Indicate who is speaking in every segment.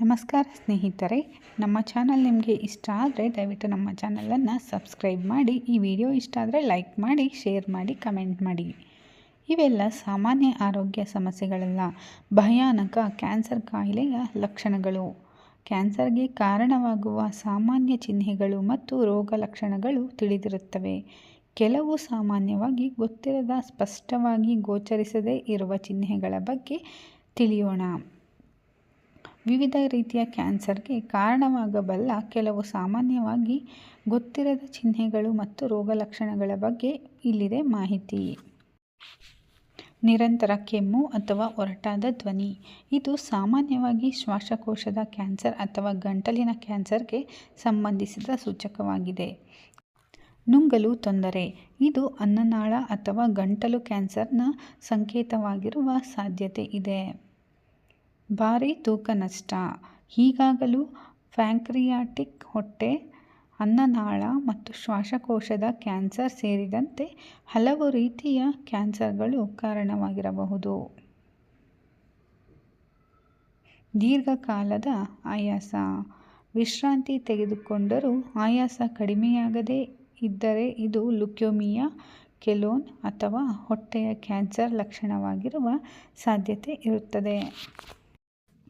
Speaker 1: ನಮಸ್ಕಾರ ಸ್ನೇಹಿತರೆ, ನಮ್ಮ ಚಾನಲ್ ನಿಮಗೆ ಇಷ್ಟ ಆದರೆ ದಯವಿಟ್ಟು ನಮ್ಮ ಚಾನಲನ್ನು ಸಬ್ಸ್ಕ್ರೈಬ್ ಮಾಡಿ, ಈ ವಿಡಿಯೋ ಇಷ್ಟ ಆದರೆ ಲೈಕ್ ಮಾಡಿ, ಶೇರ್ ಮಾಡಿ, ಕಮೆಂಟ್ ಮಾಡಿ. ಇವೆಲ್ಲ ಸಾಮಾನ್ಯ ಆರೋಗ್ಯ ಸಮಸ್ಯೆಗಳಲ್ಲ, ಭಯಾನಕ ಕ್ಯಾನ್ಸರ್ ಕಾಯಿಲೆಯ ಲಕ್ಷಣಗಳು. ಕ್ಯಾನ್ಸರ್ಗೆ ಕಾರಣವಾಗುವ ಸಾಮಾನ್ಯ ಚಿಹ್ನೆಗಳು ಮತ್ತು ರೋಗ ಲಕ್ಷಣಗಳು ತಿಳಿದಿರುತ್ತವೆ. ಕೆಲವು ಸಾಮಾನ್ಯವಾಗಿ ಗೊತ್ತಿರದ ಸ್ಪಷ್ಟವಾಗಿ ಗೋಚರಿಸದೇ ಇರುವ ಚಿಹ್ನೆಗಳ ಬಗ್ಗೆ ತಿಳಿಯೋಣ. ವಿವಿಧ ರೀತಿಯ ಕ್ಯಾನ್ಸರ್ಗೆ ಕಾರಣವಾಗಬಲ್ಲ ಕೆಲವು ಸಾಮಾನ್ಯವಾಗಿ ಗೊತ್ತಿರದ ಚಿಹ್ನೆಗಳು ಮತ್ತು ರೋಗಲಕ್ಷಣಗಳ ಬಗ್ಗೆ ಇಲ್ಲಿದೆ ಮಾಹಿತಿ. ನಿರಂತರ ಕೆಮ್ಮು ಅಥವಾ ಒರಟಾದ ಧ್ವನಿ. ಇದು ಸಾಮಾನ್ಯವಾಗಿ ಶ್ವಾಸಕೋಶದ ಕ್ಯಾನ್ಸರ್ ಅಥವಾ ಗಂಟಲಿನ ಕ್ಯಾನ್ಸರ್ಗೆ ಸಂಬಂಧಿಸಿದ ಸೂಚಕವಾಗಿದೆ. ನುಂಗಲು ತೊಂದರೆ. ಇದು ಅನ್ನನಾಳ ಅಥವಾ ಗಂಟಲು ಕ್ಯಾನ್ಸರ್ನ ಸಂಕೇತವಾಗಿರುವ ಸಾಧ್ಯತೆ ಇದೆ. ಭಾರಿ ತೂಕ ನಷ್ಟ. ಈಗಾಗಲೂ ಪ್ಯಾಂಕ್ರಿಯಾಟಿಕ್ ಹೊಟ್ಟೆ, ಅನ್ನನಾಳ ಮತ್ತು ಶ್ವಾಸಕೋಶದ ಕ್ಯಾನ್ಸರ್ ಸೇರಿದಂತೆ ಹಲವು ರೀತಿಯ ಕ್ಯಾನ್ಸರ್ಗಳು ಕಾರಣವಾಗಿರಬಹುದು. ದೀರ್ಘಕಾಲದ ಆಯಾಸ. ವಿಶ್ರಾಂತಿ ತೆಗೆದುಕೊಂಡರೂ ಆಯಾಸ ಕಡಿಮೆಯಾಗದೇ ಇದ್ದರೆ ಇದು ಲುಕ್ಯೋಮಿಯಾ, ಕೆಲೋನ್ ಅಥವಾ ಹೊಟ್ಟೆಯ ಕ್ಯಾನ್ಸರ್ ಲಕ್ಷಣವಾಗಿರುವ ಸಾಧ್ಯತೆ ಇರುತ್ತದೆ.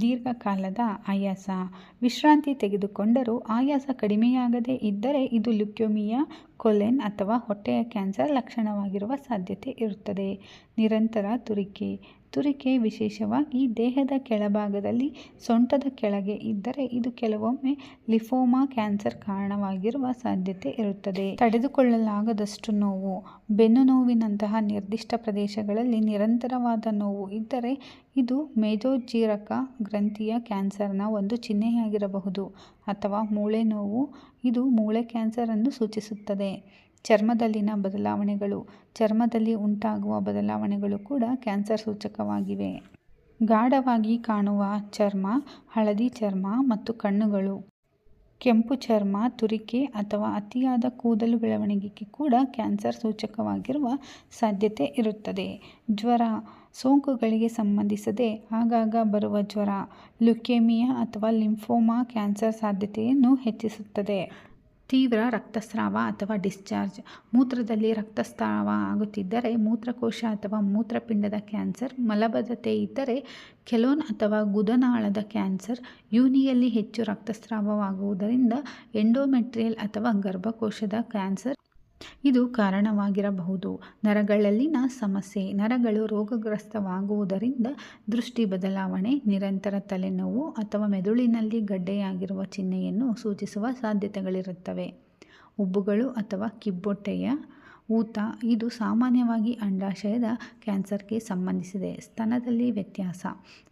Speaker 1: ದೀರ್ಘಕಾಲದ ಆಯಾಸ. ವಿಶ್ರಾಂತಿ ತೆಗೆದುಕೊಂಡರೂ ಆಯಾಸ ಕಡಿಮೆಯಾಗದೇ ಇದ್ದರೆ ಇದು ಲ್ಯುಕ್ಯೋಮಿಯಾ, ಕೊಲೆನ್ ಅಥವಾ ಹೊಟ್ಟೆಯ ಕ್ಯಾನ್ಸರ್ ಲಕ್ಷಣವಾಗಿರುವ ಸಾಧ್ಯತೆ ಇರುತ್ತದೆ. ನಿರಂತರ ತುರಿಕೆ. ತುರಿಕೆ ವಿಶೇಷವಾಗಿ ದೇಹದ ಕೆಳಭಾಗದಲ್ಲಿ ಸೊಂಟದ ಕೆಳಗೆ ಇದ್ದರೆ ಇದು ಕೆಲವೊಮ್ಮೆ ಲಿಫೋಮಾ ಕ್ಯಾನ್ಸರ್ ಕಾರಣವಾಗಿರುವ ಸಾಧ್ಯತೆ ಇರುತ್ತದೆ. ತಡೆದುಕೊಳ್ಳಲಾಗದಷ್ಟು ನೋವು. ಬೆನ್ನು ನೋವಿನಂತಹ ನಿರ್ದಿಷ್ಟ ಪ್ರದೇಶಗಳಲ್ಲಿ ನಿರಂತರವಾದ ನೋವು ಇದ್ದರೆ ಇದು ಮೇಜೋಜೀರಕ ಗ್ರಂಥಿಯ ಕ್ಯಾನ್ಸರ್ನ ಒಂದು ಚಿಹ್ನೆಯಾಗಿರಬಹುದು ಅಥವಾ ಮೂಳೆ ನೋವು. ಇದು ಮೂಳೆ ಕ್ಯಾನ್ಸರ್ ಅನ್ನು ಸೂಚಿಸುತ್ತದೆ. ಚರ್ಮದಲ್ಲಿನ ಬದಲಾವಣೆಗಳು, ಚರ್ಮದಲ್ಲಿ ಉಂಟಾಗುವ ಬದಲಾವಣೆಗಳು ಕೂಡ ಕ್ಯಾನ್ಸರ್ ಸೂಚಕವಾಗಿವೆ. ಗಾಢವಾಗಿ ಕಾಣುವ ಚರ್ಮ, ಹಳದಿ ಚರ್ಮ ಮತ್ತು ಕಣ್ಣುಗಳು. ಕೆಂಪು ಚರ್ಮ, ತುರಿಕೆ ಅಥವಾ ಅತಿಯಾದ ಕೂದಲು ಬೆಳವಣಿಗೆಗೆ ಕೂಡ ಕ್ಯಾನ್ಸರ್ ಸೂಚಕವಾಗಿರುವ ಸಾಧ್ಯತೆ ಇರುತ್ತದೆ. ಜ್ವರ ಸೋಂಕುಗಳಿಗೆ ಸಂಬಂಧಿಸದೆ ಆಗಾಗ ಬರುವ ಜ್ವರ ಲ್ಯುಕೇಮಿಯಾ ಅಥವಾ ಲಿಂಫೋಮಾ ಕ್ಯಾನ್ಸರ್ ಸಾಧ್ಯತೆಯನ್ನು ಹೆಚ್ಚಿಸುತ್ತದೆ. ತೀವ್ರ ರಕ್ತಸ್ರಾವ ಅಥವಾ ಡಿಸ್ಚಾರ್ಜ್. ಮೂತ್ರದಲ್ಲಿ ರಕ್ತಸ್ರಾವ ಆಗುತ್ತಿದ್ದರೆ ಮೂತ್ರಕೋಶ ಅಥವಾ ಮೂತ್ರಪಿಂಡದ ಕ್ಯಾನ್ಸರ್ ಮಲಬದ್ಧತೆ ಇದ್ದರೆ ಕೆಲೋನ್ ಅಥವಾ ಗುದನಾಳದ ಕ್ಯಾನ್ಸರ್. ಯೂನಿಯಲ್ಲಿ ಹೆಚ್ಚು ರಕ್ತಸ್ರಾವವಾಗುವುದರಿಂದ ಎಂಡೋಮೆಟ್ರಿಯಲ್ ಅಥವಾ ಗರ್ಭಕೋಶದ ಕ್ಯಾನ್ಸರ್ ಇದು ಕಾರಣವಾಗಿರಬಹುದು. ನರಗಳಲ್ಲಿನ ಸಮಸ್ಯೆ, ನರಗಳು ರೋಗಗ್ರಸ್ತವಾಗುವುದರಿಂದ ದೃಷ್ಟಿ ಬದಲಾವಣೆ, ನಿರಂತರ ತಲೆನೋವು ಅಥವಾ ಮೆದುಳಿನಲ್ಲಿ ಗಡ್ಡೆಯಾಗಿರುವ ಚಿಹ್ನೆಯನ್ನು ಸೂಚಿಸುವ ಸಾಧ್ಯತೆಗಳಿರುತ್ತವೆ. ಉಬ್ಬುಗಳು ಅಥವಾ ಕಿಬ್ಬೊಟ್ಟೆಯ ಊತ, ಇದು ಸಾಮಾನ್ಯವಾಗಿ ಅಂಡಾಶಯದ ಕ್ಯಾನ್ಸರ್ಗೆ ಸಂಬಂಧಿಸಿದೆ. ಸ್ತನದಲ್ಲಿ ವ್ಯತ್ಯಾಸ.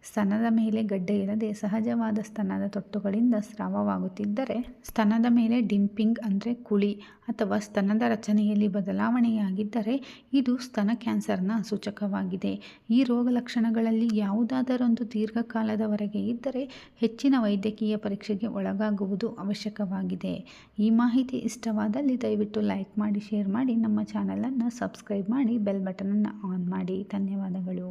Speaker 1: ಸ್ತನದ ಮೇಲೆ ಗಡ್ಡೆ ಇರದೆ ಸಹಜವಾದ ಸ್ತನದ ತೊಟ್ಟುಗಳಿಂದ ಸ್ರಾವವಾಗುತ್ತಿದ್ದರೆ ಸ್ತನದ ಮೇಲೆ ಡಿಂಪಿಂಗ್ ಅಂದರೆ ಕುಳಿ ಅಥವಾ ಸ್ತನದ ರಚನೆಯಲ್ಲಿ ಬದಲಾವಣೆಯಾಗಿದ್ದರೆ ಇದು ಸ್ತನ ಕ್ಯಾನ್ಸರ್ನ ಸೂಚಕವಾಗಿದೆ. ಈ ರೋಗ ಲಕ್ಷಣಗಳಲ್ಲಿ ಯಾವುದಾದರೊಂದು ದೀರ್ಘಕಾಲದವರೆಗೆ ಇದ್ದರೆ ಹೆಚ್ಚಿನ ವೈದ್ಯಕೀಯ ಪರೀಕ್ಷೆಗೆ ಒಳಗಾಗುವುದು ಅವಶ್ಯಕವಾಗಿದೆ. ಈ ಮಾಹಿತಿ ಇಷ್ಟವಾದಲ್ಲಿ ದಯವಿಟ್ಟು ಲೈಕ್ ಮಾಡಿ, ಶೇರ್ ಮಾಡಿ ನಮ್ಮ ಚಾನಲನ್ನು ಸಬ್ಸ್ಕ್ರೈಬ್ ಮಾಡಿ ಬೆಲ್ ಬಟನನ್ನು ಆನ್ ಮಾಡಿ. ಧನ್ಯವಾದಗಳು.